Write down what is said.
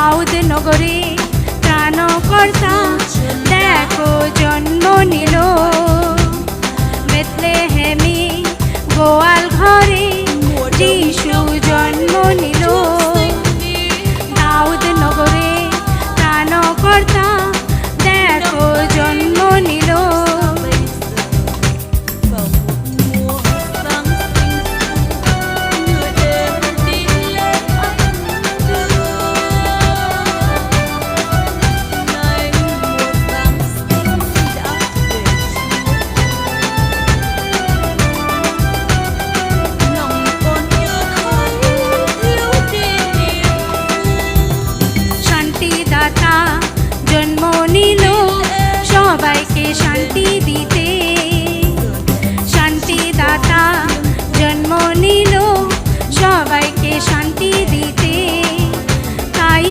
দাউদ নগরে ত্রাণকর্তা দেখো জন্ম নিল। বেতলেহেমি গোয়াল ঘরে যিশু জন্ম নিল। দাউদ নগরে ত্রাণকর্তা 大。